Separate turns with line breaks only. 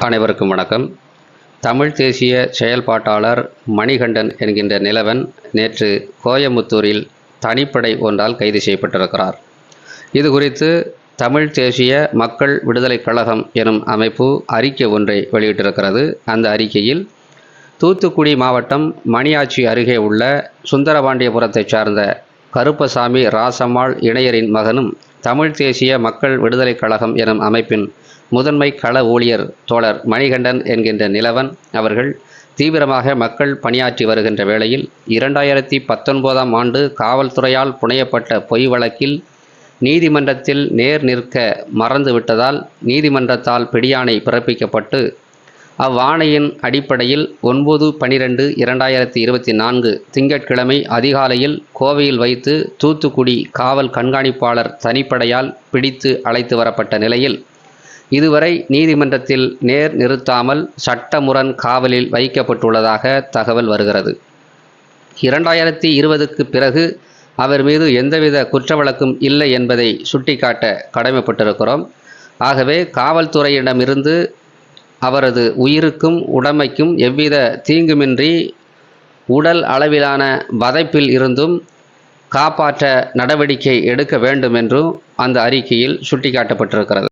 அனைவருக்கும் வணக்கம். தமிழ் தேசிய செயல்பாட்டாளர் மணிகண்டன் என்கின்ற நிலவன் நேற்று கோயமுத்தூரில் தனிப்படை ஒன்றால் கைது செய்யப்பட்டிருக்கிறார். இது குறித்து தமிழ் தேசிய மக்கள் விடுதலைக் கழகம் எனும் அமைப்பு அறிக்கை ஒன்றை வெளியிட்டிருக்கிறது. அந்த அறிக்கையில் தூத்துக்குடி மாவட்டம் மணியாச்சி அருகே உள்ள சுந்தரபாண்டியபுரத்தைச் சார்ந்த கருப்பசாமி ராசம்மாள் இணையரின் மகனும் தமிழ் தேசிய மக்கள் விடுதலைக் கழகம் எனும் அமைப்பின் முதன்மை கள ஊழியர் தோழர் மணிகண்டன் என்கின்ற நிலவன் அவர்கள் தீவிரமாக மக்கள் பணியாற்றி வருகின்ற வேளையில் இரண்டாயிரத்தி பத்தொன்பதாம் ஆண்டு காவல்துறையால் புனையப்பட்ட பொய் வழக்கில் நீதிமன்றத்தில் நேர் நிற்க மறந்துவிட்டதால் நீதிமன்றத்தால் பிடியாணை பிறப்பிக்கப்பட்டு அவ்வாணையின் அடிப்படையில் ஒன்பது பனிரெண்டு இரண்டாயிரத்தி இருபத்தி நான்கு திங்கட்கிழமை அதிகாலையில் கோவையில் வைத்து தூத்துக்குடி காவல் கண்காணிப்பாளர் தனிப்படையால் பிடித்து அழைத்து வரப்பட்ட நிலையில் இதுவரை நீதிமன்றத்தில் நேர் நிறுத்தாமல் சட்டமுரண் காவலில் வைக்கப்பட்டுள்ளதாக தகவல் வருகிறது. இரண்டாயிரத்தி இருபதுக்கு பிறகு அவர் மீது எந்தவித குற்றவழக்கும் இல்லை என்பதை சுட்டிக்காட்ட கடமைப்பட்டிருக்கிறோம். ஆகவே காவல்துறையிடமிருந்து அவரது உயிருக்கும் உடமைக்கும் எவ்வித தீங்குமின்றி உடல் அளவிலான வதைப்பில் இருந்தும் காப்பாற்ற நடவடிக்கை எடுக்க வேண்டும் என்றும் அந்த அறிக்கையில் சுட்டிக்காட்டப்பட்டிருக்கிறது.